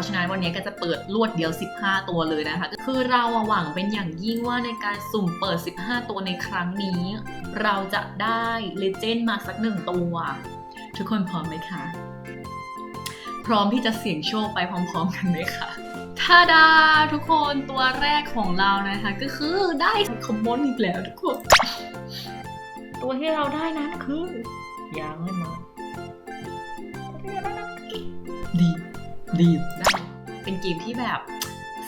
ราะฉะนั้นวันนี้ก็จะเปิดรวดเดียว 15 ตัวเลยนะคะก็คือเราหวังเป็นอย่างยิ่งว่าในการสุ่มเปิด 15 ตัวในครั้งนี้ เราจะได้เลเจนด์มาสักหนึ่งตัว ทุกคนพร้อมไหมคะ พร้อมที่จะเสี่ยงโชคไปพร้อม ๆ กันไหมคะท่าดาทุกคนตัวแรกของเรานะคะ ก็คือได้คอมมอนอีกแล้วทุกคน ตัวที่เราได้นั้นคือยังไม่มาดีดีด เป็นเกมที่แบบ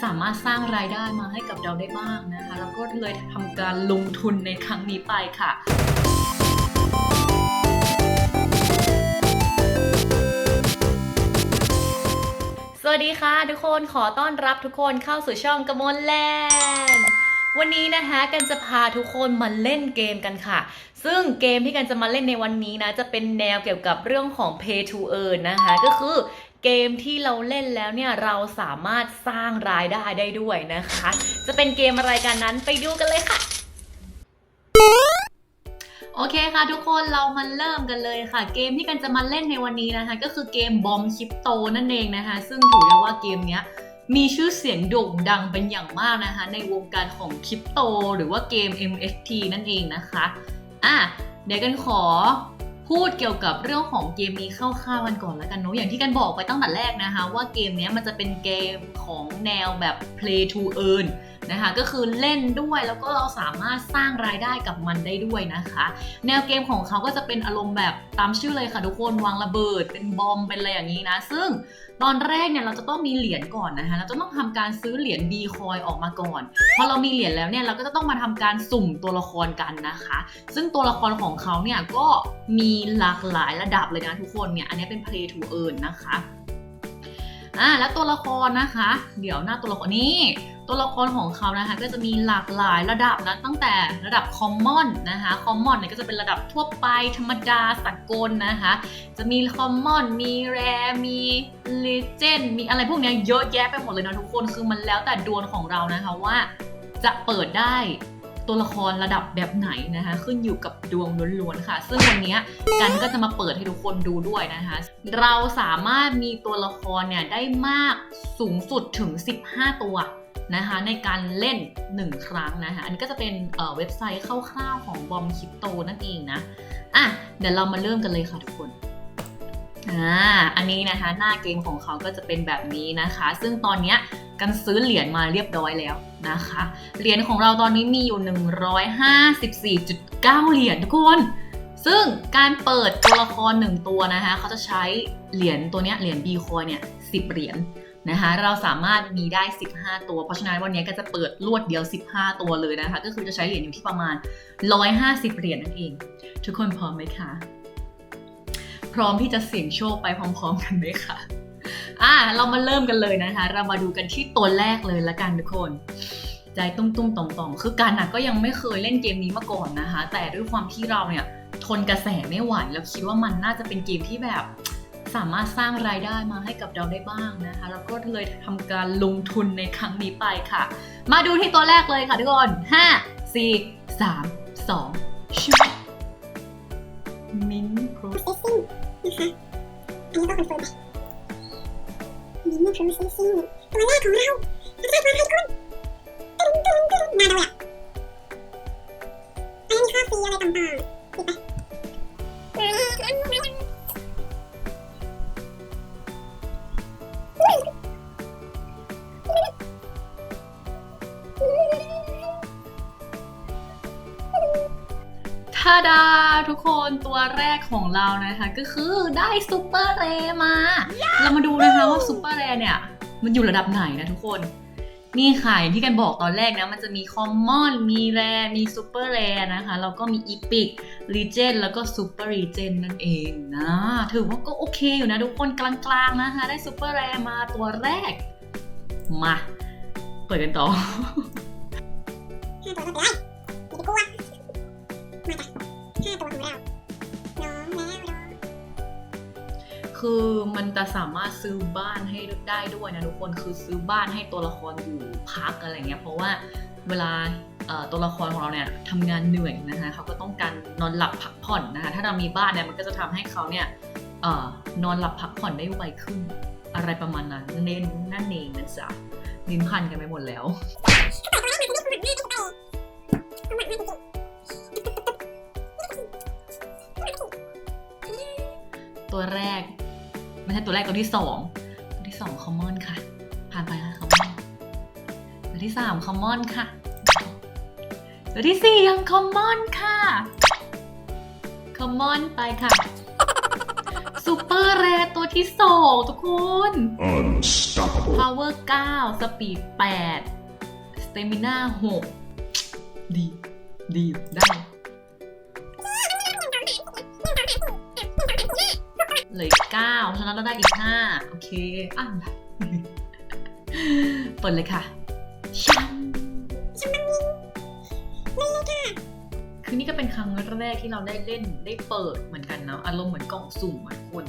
สามารถสร้างรายได้มาให้กับเราได้บ้างนะคะ แล้วก็เลยทำการลงทุนในครั้งนี้ไปค่ะ สวัสดีค่ะทุกคนขอต้อนรับทุกคนเข้าสู่ช่องกระมวลแลนด์ วันนี้นะคะกันจะพาทุกคนมาเล่นเกมกันค่ะ ซึ่งเกมที่กันจะมาเล่นในวันนี้นะ จะเป็นแนวเกี่ยวกับเรื่องของ pay to earn นะคะ ก็คือเกมที่เราเล่นแล้วเนี่ยเราสามารถสร้างรายได้ได้ด้วยนะคะ จะเป็นเกมอะไรกันนั้นไปดูกันเลยค่ะโอเคค่ะทุกคนเรามาเริ่มกันเลยค่ะ เกมที่กันจะมาเล่นในวันนี้นะคะ ก็คือเกมบอมคริปโตนั่นเองนะคะ ซึ่งถือได้ว่าเกมเนี้ย มีชื่อเสียงโด่งดังเป็นอย่างมากนะคะ ในวงการของคริปโต หรือว่าเกม MFT นั่นเองนะคะอะเดี๋ยวกันขอพูดเกี่ยวกับเรื่องของเกมนี้คร่าวๆกันก่อนแล้วกันเนาะอย่างที่กันบอกไปตั้งแต่แรกนะคะ ว่าเกมนี้มันจะเป็นเกมของแนวแบบ play to earn นะคะ ก็คือเล่นด้วยแล้วก็เราสามารถสร้างรายได้กับมันได้ด้วยนะคะ แนวเกมของเขาก็จะเป็นอารมณ์แบบตามชื่อเลยค่ะทุกคนวางระเบิด เป็นบอมเป็นอะไรอย่างนี้นะ ซึ่งตอนแรกเนี่ยเราจะต้องมีเหรียญก่อนนะคะเราจะต้องทำการซื้อเหรียญ B คอยออกมาก่อนพอเรามีเหรียญแล้วเนี่ยเราก็จะต้องมาทำการสุ่มตัวละครกันนะคะ ซึ่งตัวละครของเขาเนี่ยก็มีหลากหลายระดับเลยนะทุกคนเนี่ยอันนี้เป็น play to earn นะคะ อ่าแล้วตัวละครนะคะ เดี๋ยวหน้าตัวละครนี้ตัวละครของเขานะคะก็จะมีหลากหลายระดับนะตั้งแต่ระดับคอมมอนนะคะคอมมอนเนี่ยก็จะเป็นระดับทั่วไปธรรมดาสากลนะคะ จะมีคอมมอนมีแรมีเลเจนมีอะไรพวกเนี้ยเยอะแยะไปหมดเลยนะทุกคนคือมันแล้วแต่ดวงของเรานะคะว่าจะเปิดได้ ตัวละครระดับแบบไหนนะคะ ขึ้นอยู่กับดวงล้วนๆค่ะ ซึ่งวันนี้กันก็จะมาเปิดให้ทุกคนดูด้วยนะคะ เราสามารถมีตัวละครเนี่ยได้มากสูงสุดถึง 15 ตัวนะคะในการเล่น 1 ครั้งนะคะ อันนี้ก็จะเป็นเเว็บไซต์คร่าวๆของบอมคริปโตนั่นเองนะอะเดี๋ยวเรามาเริ่มกันเลยค่ะทุกคนอ่าอันนี้นะคะหน้าเกมของเขาก็จะเป็นแบบนี้นะคะ ซึ่งตอนเนี้ย กันซื้อเหรียญมาเรียบร้อยแล้วนะคะ เหรียญของเราตอนนี้มีอยู่ 154.9 เหรียญทุกคน ซึ่งการเปิดตัวละครหนึ่งตัวนะคะเขาจะใช้เหรียญตัวนี้เหรียญ B คอยเนี่ย10เหรียญนะคะเราสามารถมีได้ 15 ตัว เพราะฉะนั้นวันนี้ก็จะเปิดรวดเดียว 15 ตัวเลยนะคะ ก็คือจะใช้เหรียญอยู่ที่ประมาณ 150 เหรียญนั่นเอง ทุกคนพร้อมไหมคะ พร้อมที่จะเสี่ยงโชคไปพร้อม ๆ กันไหมคะ อะเรามาเริ่มกันเลยนะคะ เรามาดูกันที่ตัวแรกเลยละกันทุกคน ใจตุ้มตุ้มๆต่อมๆคือการนะก็ยังไม่เคยเล่นเกมนี้มาก่อนนะคะ แต่ด้วยความที่เราเนี่ยทนกระแสไม่ไหวแล้วคิดว่ามันน่าจะเป็นเกมที่แบบสามารถสร้างรายได้มาให้กับเราได้บ้างนะคะแล้วก็เลยทำการลงทุนในครั้งนี้ไปค่ะ มาดูที่ตัวแรกเลยค่ะทุกคน 5 4 3 2ชิวมินโปร processing นะคะอันนี้ก็คอนเฟิร์ม ไปมินิ processing ตัวแรกของเราจะได้มาให้คุณตึ้งตึ้ งตึ้งมาเลยอะอันนี้มีค่าฟรีอะไรต่างๆปิดไปทาดาทุกคนตัวแรกของเรานะคะก็คือได้ซูเปอร์เรย์มา เรามาดูนะคะว่าซูเปอร์เรย์เนี่ย มันอยู่ระดับไหนนะทุกคน นี่ค่ะอย่างที่กันบอกตอนแรกนะ มันจะมีคอมมอนมีแรมีซูเปอร์แรนะคะ แล้วก็มีอีพิกรีเจนแล้วก็ซูเปอร์รีเจนนั่นเองนะ ถือว่าก็โอเคอยู่นะทุกคนกลางๆนะคะ ได้ซูเปอร์แรมาตัวแรก มา เปิดกันต่อ คือมันจะสามารถซื้อบ้านให้ได้ด้วยนะทุกคนคือซื้อบ้านให้ตัวละครอยู่พักอะไรเงี้ยเพราะว่าเวลาตัวละครของเราเนี่ยทำงานเหนื่อยนะคะเขาก็ต้องการนอนหลับพักผ่อนนะคะถ้าเรามีบ้านเนี่ยมันก็จะทำให้เขาเนี่ยอนอนหลับพักผ่อนได้ไวขึ้น อะไรประมาณนั้นเน้นนั่นเองนะจ๊ะลิ้นพันกันไปหมดแล้วตัวแรก ไม่ใช่ตัวแรกตัวที่สองตัวที่สองคอมมอนค่ะ ผ่านไปค่ะคอมมอนตัวที่สามคอมมอนค่ะ ตัวที่สี่ยังคอมมอนค่ะคอมมอนไปค่ะซูเปอร์แรตัวที่สองทุกคน Unstoppable. power 9 speed 8 stamina 6 ดี ดี ได้ เหลืออีก9ฉะนั้นเราได้อีก5โอเคอะเปิดเลยค่ะชังคือนี่ก็เป็นครั้งแรกที่เราได้เล่นได้เปิดเหมือนกันเนาะอารมณ์เหมือนกล่องสุ่มเหมือนคน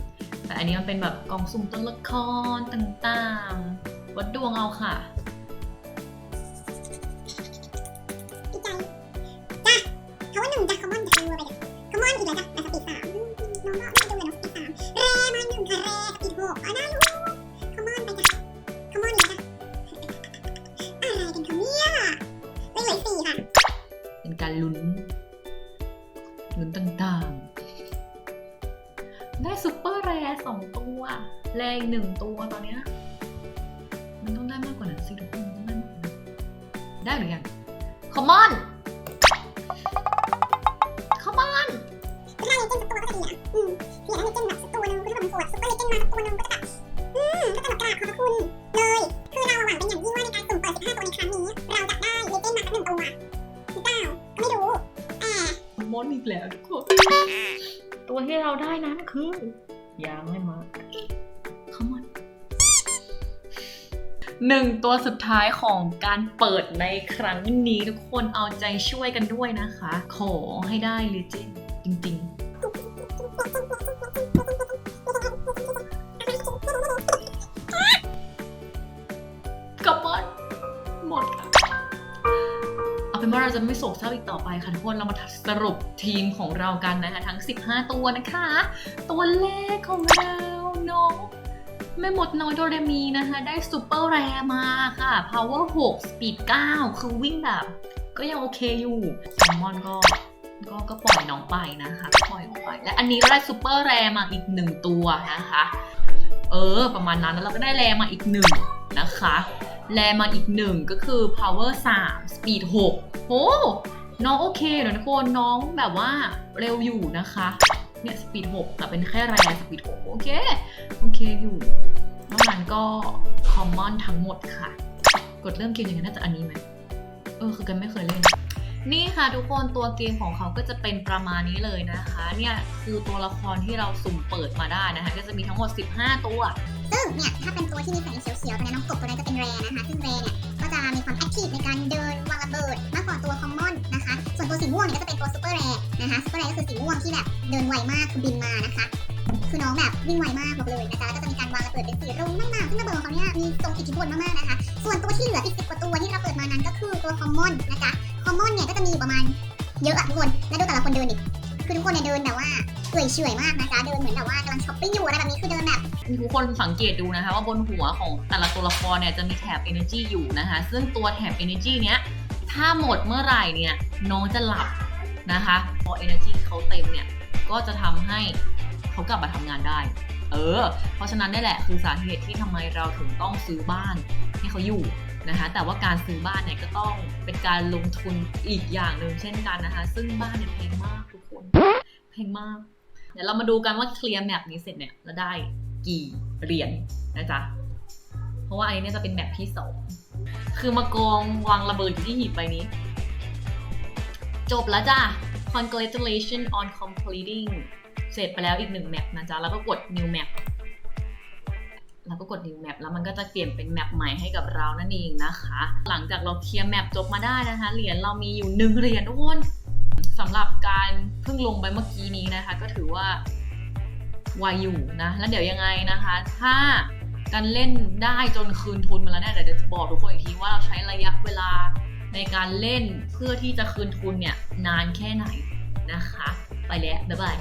แต่อันนี้มันเป็นแบบกล่องสุ่มตัวละครต่างๆ วัดดวงเอาค่ะ ลุ้นต่างๆ ได้ซุปเปอร์แรร์สองตัว แรร์อีกหนึ่งตัวตอนเนี้ยมันต้องได้มากกว่านั้นสิทุกคนมันต้องได้มากกว่านั้นได้หรือยังคอมมอน หนึ่งตัวสุดท้ายของการเปิดในครั้งนี้ทุกคนเอาใจช่วยกันด้วยนะคะ ขอให้ได้เลเจนจริง ๆกับมันหมดค่ะเอาเป็นว่าเราจะไม่โศกเศร้าอีกต่อไปค่ะทุกคนเรามาสรุปทีมของเรากันนะคะ ทั้ง 15 ตัวนะคะ ตัวแรกของเราน้อง แม่มดน้อยโดเรมีนะคะ ได้ซูเปอร์แรมาค่ะ power 6 speed 9 คือวิ่งแบบ ก็ยังโอเคอยู่คอมมอนก็ก็ก็ปล่อยน้องไปนะคะปล่อยน้องไป และอันนี้เราได้ซูเปอร์แรมาอีกหนึ่งตัวนะคะ เออ ประมาณนั้นแล้วเราก็ได้แรมาอีกหนึ่งนะคะ แรมาอีกหนึ่งก็คือ power 3 speed 6โอ้น้องโอเคเดี๋ยวทุกคนน้องแบบว่าเร็วอยู่นะคะ เนี่ย speed 6แต่เป็นแค่แร speed 6โอเค โอเคอยู่นอกนั้นก็ common ทั้งหมดค่ะ กดเริ่มเกมยังไงน่าจะอันนี้ไหมเออคือกันไม่เคยเล่น นี่ค่ะทุกคนตัวเกมของเขาก็จะเป็นประมาณนี้เลยนะคะ เนี่ยคือตัวละครที่เราสุ่มเปิดมาได้นะคะ ก็จะมีทั้งหมด 15 ตัว ซึ่งเนี่ยถ้าเป็นตัวที่มีแสงเขียวๆตัวนี้น้องกบตัวนั้นจะเป็นแรนะคะ ซึ่งแรเนี่ย สีม่วงเนี่ยก็จะเป็นตัวซูเปอร์แรนะคะซูเปอร์แรก็คือสีม่วงที่แบบเดินไวมากคือบินมานะคะ คือน้องแบบวิ่งไวมากบอกเลยนะคะแล้วก็จะมีการวางระเบิดเป็นสีรุ้งมากๆซึ่งระเบิดของเขาเนี่ยมีทรงอิทธิพลมากๆนะคะ ส่วนตัวที่เหลืออีกสิบกว่าตัวที่เราเปิดมานั้นก็คือตัวคอมมอนนะคะคอมมอนเนี่ยก็จะมีอยู่ประมาณเยอะอะทุกคนแล้วดูแต่ละคนเดินดิคือทุกคนเนี่ยเดินแบบว่าเฉอยเฉอยๆมากนะคะเดินเหมือนแบบว่ากำลังช้อปปิ้งอยู่อะไรแบบนี้คือเดินแบบทุกคนสังเกตดูนะคะว่าบนหัวของแต่ละตัวละครเนี่ยจะมีแถบ energy อยู่นะคะ ซึ่งตัวแถบ energy เนี้ย ถ้าหมดเมื่อไหร่เนี่ยน้องจะหลับนะคะ พอ energy เขาเต็มเนี่ย ก็จะทำให้เขากลับมาทำงานได้ เออ เพราะฉะนั้นนี่แหละคือสาเหตุที่ทำไมเราถึงต้องซื้อบ้านให้เขาอยู่นะคะ แต่ว่าการซื้อบ้านเนี่ยก็ต้องเป็นการลงทุนอีกอย่างหนึ่งเช่นกันนะคะ ซึ่งบ้านเนี่ยแพงมากทุกคน แพงมาก เดี๋ยวเรามาดูกันว่าเคลียร์แมปนี้เสร็จเนี่ยเราได้กี่เหรียญนะจ๊ะ เพราะว่าอันนี้เนี่ยจะเป็นแมปที่สอง คือมากองวางระเบิดอยู่ที่หีบใบนี้ จบแล้วจ้ะ congratulations on completing เสร็จไปแล้วอีกหนึ่งแมปนะจ๊ะ แล้วก็กด new map แล้วก็กด new map แล้วมันก็จะเปลี่ยนเป็นแมปใหม่ให้กับเรานั่นเองนะคะ หลังจากเราเคลียร์แมปจบมาได้นะคะ เหรียญเรามีอยู่หนึ่งเหรียญทุกคนสำหรับการเพิ่งลงไปเมื่อกี้นี้นะคะ ก็ถือว่าไวอยู่นะ แล้วเดี๋ยวยังไงนะคะ ถ้า การเล่นได้จนคืนทุนมาแล้วเนี่ยเดี๋ยวจะบอกทุกคนอีกทีว่าเราใช้ระยะเวลาในการเล่นเพื่อที่จะคืนทุนเนี่ยนานแค่ไหนนะคะ ไปแล้ว บ๊ายบาย